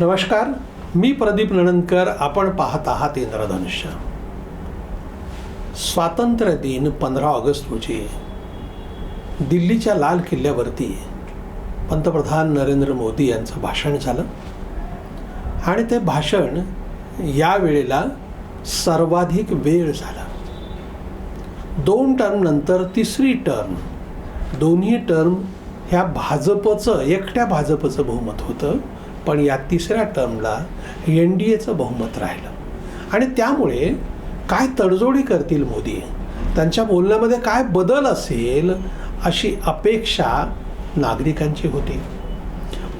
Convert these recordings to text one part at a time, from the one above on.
नमस्कार मी प्रदीप नणंदकर आपण पाहत आहात इंद्रधनुष्य. स्वातंत्र्य दिन पंधरा ऑगस्ट रोजी. दिल्लीच्या लाल किल्ल्यावरती पंतप्रधान नरेंद्र मोदी यांचं भाषण झालं. आणि ते भाषण या वेळेला सर्वाधिक वेळ झाला. दोन टर्मनंतर तिसरी टर्म. दोन्ही टर्म ह्या भाजपचं एकट्या भाजपचं बहुमत होतं. पण या तिसऱ्या टर्मला एन डी एचं बहुमत राहिलं. आणि त्यामुळे काय तडजोडी करतील मोदी? त्यांच्या बोलण्यामध्ये काय बदल असेल अशी अपेक्षा नागरिकांची होती.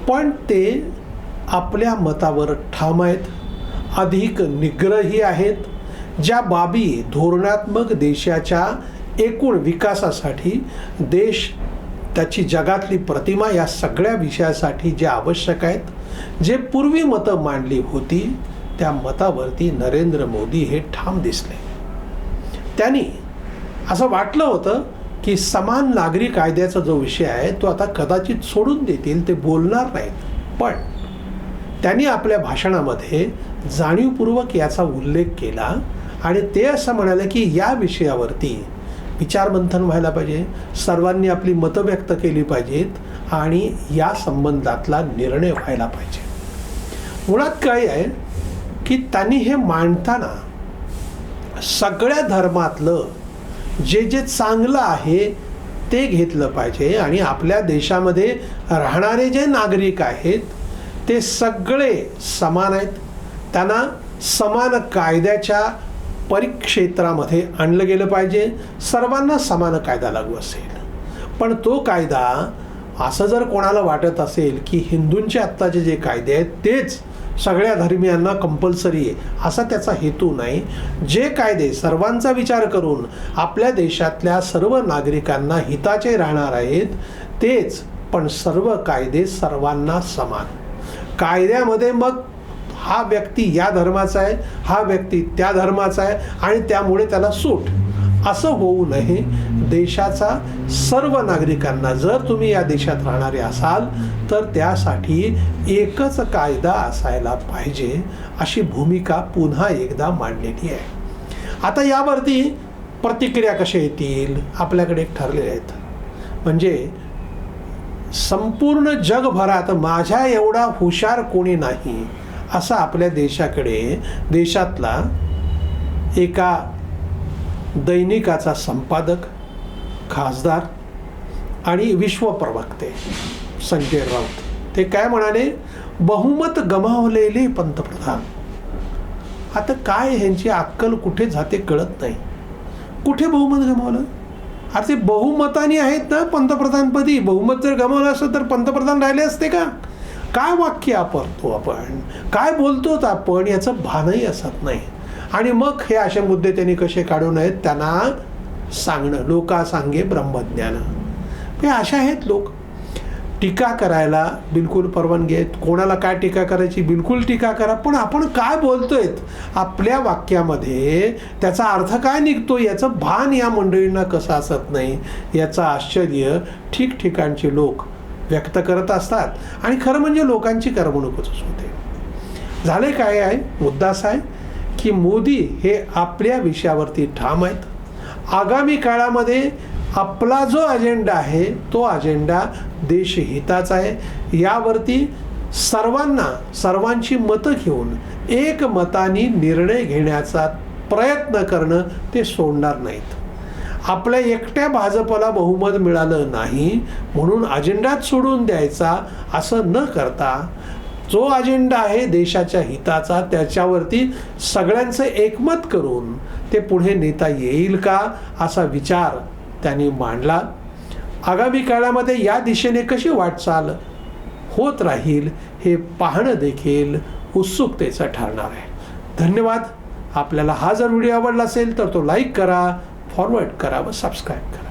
पण ते आपल्या मतावर ठाम आहेत. अधिक निग्रही आहेत. ज्या बाबी धोरणात्मक देशाच्या एकूण विकासासाठी देश त्याची जगातली प्रतिमा या सगळ्या विषयासाठी जे आवश्यक आहेत जे पूर्वी मतं मांडली होती त्या मतावरती नरेंद्र मोदी हे ठाम दिसले. त्यांनी असं वाटलं होतं की समान नागरी कायद्याचा जो विषय आहे तो आता कदाचित सोडून देतील ते बोलणार नाहीत. पण त्यांनी आपल्या भाषणामध्ये जाणीवपूर्वक याचा उल्लेख केला आणि ते असं म्हणाले की या विषयावरती विचारमंथन व्हायला पाहिजे. सर्वांनी आपली मतं व्यक्त केली पाहिजेत. आणि या संबंधातला निर्णय व्हायला पाहिजे. मुळात काय आहे की त्यांनी हे मांडताना सगळ्या धर्मातलं जे जे चांगलं आहे ते घेतलं पाहिजे आणि आपल्या देशामध्ये राहणारे जे नागरिक आहेत ते सगळे समान आहेत. त्यांना समान कायद्याच्या परिक्षेत्रामध्ये आणलं गेलं पाहिजे. सर्वांना समान कायदा लागू असेल. पण तो कायदा असं जर कोणाला वाटत असेल की हिंदूंचे आत्ताचे जे कायदे आहेत तेच सगळ्या धर्मियांना कंपल्सरी आहे असा त्याचा हेतू नाही. जे कायदे सर्वांचा विचार करून आपल्या देशातल्या सर्व नागरिकांना हिताचे राहणार आहेत तेच पण सर्व कायदे सर्वांना समान. कायद्यामध्ये मग हा व्यक्ती या धर्माचा आहे हा व्यक्ती त्या धर्माचा आहे आणि त्यामुळे त्याला सूट. असं होऊ नये. देशाचा सर्व नागरिकांना जर तुम्ही या देशात राहणारे असाल तर त्यासाठी एकच कायदा असायला पाहिजे अशी भूमिका पुन्हा एकदा मांडलेली आहे. आता यावरती प्रतिक्रिया कशा येतील? आपल्याकडे ठरलेल्या ठरलेले आहेत. म्हणजे संपूर्ण जगभरात माझ्या एवढा हुशार कोणी नाही असा आपल्या देशाकडे देशातला एका दैनिकाचा संपादक खासदार आणि विश्वप्रवक्ते संजय राऊत. ते काय म्हणाले? बहुमत गमावलेले पंतप्रधान. आता काय ह्यांची अक्कल कुठे जाते कळत नाही. कुठे बहुमत गमावलं? अरे ते बहुमतानी आहेत ना पंतप्रधानपदी. बहुमत जर गमावलं असतं तर पंतप्रधान राहिले असते का? काय वाक्य वापरतो आपण? काय बोलतो आपण? याचं भानही असत नाही. आणि मग हे असे मुद्दे त्यांनी कसे काढू नयेत त्यांना सांगणं लोका सांगे ब्रह्मज्ञान. हे अशा आहेत लोक. टीका करायला बिलकुल परवानगी आहेत. कोणाला काय टीका करायची बिलकुल टीका करा. पण आपण काय बोलतोय आपल्या वाक्यामध्ये त्याचा अर्थ काय निघतो याचं भान या मंडळींना कसं असत नाही याचं आश्चर्य ठिकठिकाणचे लोक व्यक्त करत असतात. आणि खरं म्हणजे लोकांची करमणूकच होते. झाले काय आहे? मुद्दा असा आहे की मोदी हे आपल्या विषयावरती ठाम आहेत. आगामी काळामध्ये आपला जो अजेंडा आहे तो अजेंडा देशहिताचा आहे. यावरती सर्वांना सर्वांची मतं घेऊन एक मतानी निर्णय घेण्याचा प्रयत्न करणं ते सोडणार नाहीत. आपल्या एकट्या भाजपला बहुमत मिळालं नाही म्हणून अजेंडाच सोडून द्यायचा असं न करता जो अजेंडा आहे देशाच्या हिताचा त्याच्यावरती सगळ्यांचं एकमत करून ते पुढे नेता येईल का असा विचार त्यांनी मांडला. आगामी काळामध्ये या दिशेने कशी वाटचाल होत राहील हे पाहणं देखील उत्सुकतेचं ठरणार आहे. धन्यवाद. आपल्याला हा जर व्हिडिओ आवडला असेल तर तो लाईक करा फॉरवर्ड करा व सबस्क्राईब करा.